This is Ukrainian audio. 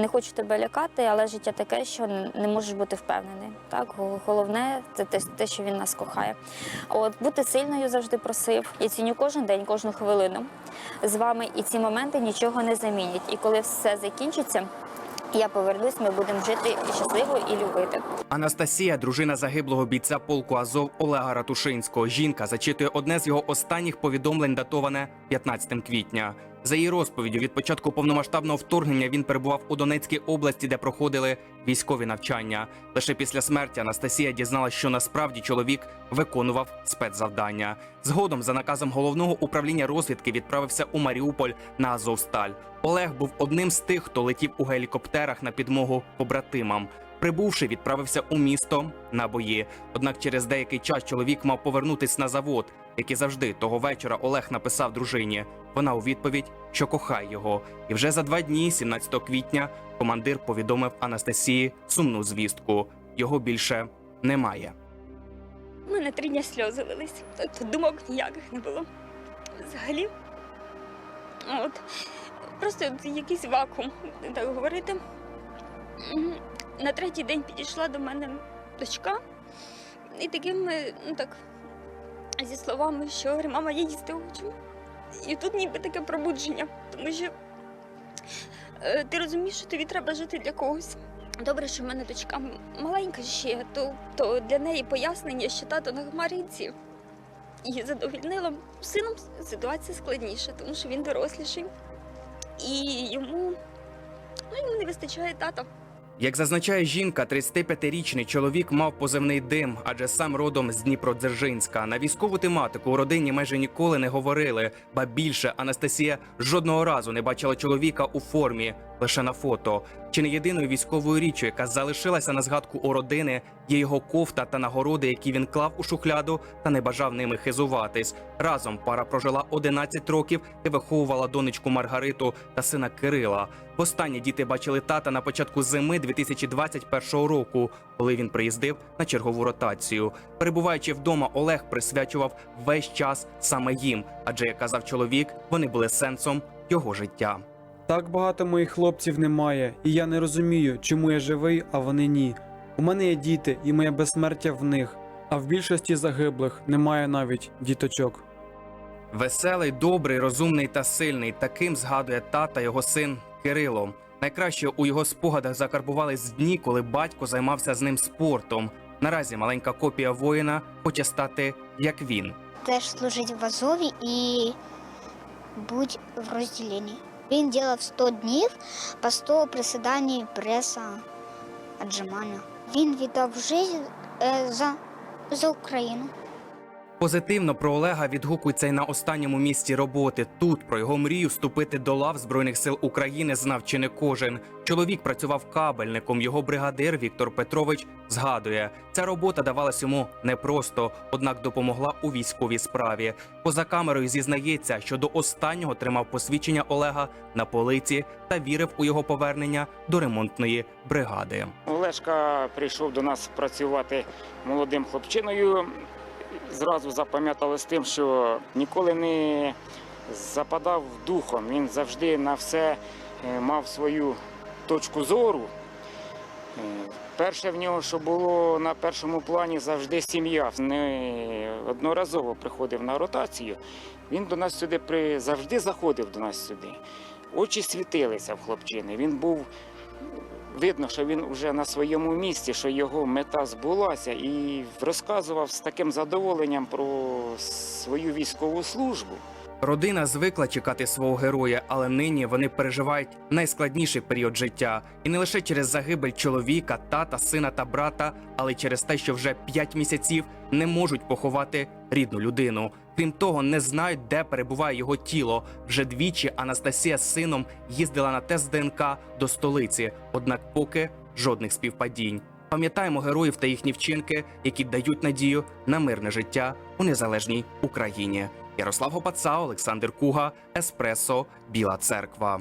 Не хочу тебе лякати, але життя таке, що не можеш бути впевнений. Так, головне це те, що він нас кохає. От бути сильною завжди просив. Я ціню кожен день, кожну хвилину з вами, і ці моменти нічого не замінять. І коли все закінчиться, я повернусь, ми будемо жити щасливо і любити. Анастасія, дружина загиблого бійця полку Азов Олега Ратушинського. Жінка зачитує одне з його останніх повідомлень, датоване 15 квітня. За її розповіддю, від початку повномасштабного вторгнення він перебував у Донецькій області, де проходили військові навчання. Лише після смерті Анастасія дізналась, що насправді чоловік виконував спецзавдання. Згодом, за наказом головного управління розвідки, відправився у Маріуполь на Азовсталь. Олег був одним з тих, хто летів у гелікоптерах на підмогу побратимам. Прибувши, відправився у місто на бої. Однак через деякий час чоловік мав повернутись на завод, як і завжди того вечора Олег написав дружині. Вона у відповідь, що кохає його. І вже за два дні, 17 квітня, командир повідомив Анастасії сумну звістку. Його більше немає. У мене три дні сльози лились. Тобто думок ніяких не було. Взагалі. От. Просто якийсь вакуум, так говорити. На третій день підійшла до мене дочка і такими, ну так, зі словами, що говорить, мама, я їсти хочу. І тут ніби таке пробудження, тому що е, ти розумієш, що тобі треба жити для когось. Добре, що в мене дочка маленька ще, то, то для неї пояснення, що тато на хмаринці її задовільнило. Сином ситуація складніша, тому що він доросліший. І йому, ну, йому не вистачає тата. Як зазначає жінка, 35-річний чоловік мав позивний дим, адже сам родом з Дніпродзержинська. На військову тематику у родині майже ніколи не говорили. Ба більше Анастасія жодного разу не бачила чоловіка у формі, лише на фото. Чи не єдиною військовою річчю, яка залишилася на згадку у родини, є його кофта та нагороди, які він клав у шухляду та не бажав ними хизуватись. Разом пара прожила 11 років і виховувала донечку Маргариту та сина Кирила. Востаннє діти бачили тата на початку зими 2021 року, коли він приїздив на чергову ротацію. Перебуваючи вдома, Олег присвячував весь час саме їм, адже як казав чоловік, вони були сенсом його життя. Так багато моїх хлопців немає, і я не розумію, чому я живий, а вони ні. У мене є діти, і моє безсмертя в них, а в більшості загиблих немає навіть діточок. Веселий, добрий, розумний та сильний. Таким згадує тата його син Кирило. Найкраще у його спогадах закарбувались дні, коли батько займався з ним спортом. Наразі маленька копія воїна хоче стати як він. теж служить в Азові і будь в розділенні. Він робив 100 днів по 100 присідань, преса, отжимання. Він віддав життя е, за, за Україну. Позитивно про Олега відгукується й на останньому місці роботи. Тут про його мрію вступити до лав збройних сил України знав чи не кожен. Чоловік працював кабельником. Його бригадир Віктор Петрович згадує, ця робота давалась йому непросто, однак допомогла у військовій справі. Поза камерою зізнається, що до останнього тримав посвідчення Олега на полиці та вірив у його повернення до ремонтної бригади. Олешка прийшов до нас працювати молодим хлопчиною. Зразу запам'ятали з тим, що ніколи не западав духом. Він завжди на все е, мав свою точку зору. Е, Перше в нього, що було на першому плані, завжди сім'я. Не одноразово приходив на ротацію. Він до нас сюди при... завжди заходив до нас сюди. Очі світилися в хлопчини. Він був видно, що він вже на своєму місці, що його мета збулася, і розказував з таким задоволенням про свою військову службу. Родина звикла чекати свого героя, але нині вони переживають найскладніший період життя, і не лише через загибель чоловіка, тата, сина та брата, але через те, що вже п'ять місяців не можуть поховати рідну людину. Крім того, не знають, де перебуває його тіло. Вже двічі Анастасія з сином їздила на тест ДНК до столиці, однак поки жодних співпадінь. Пам'ятаємо героїв та їхні вчинки, які дають надію на мирне життя у незалежній Україні. Ярослав Гопаца, Олександр Куга, Еспресо, Біла Церква.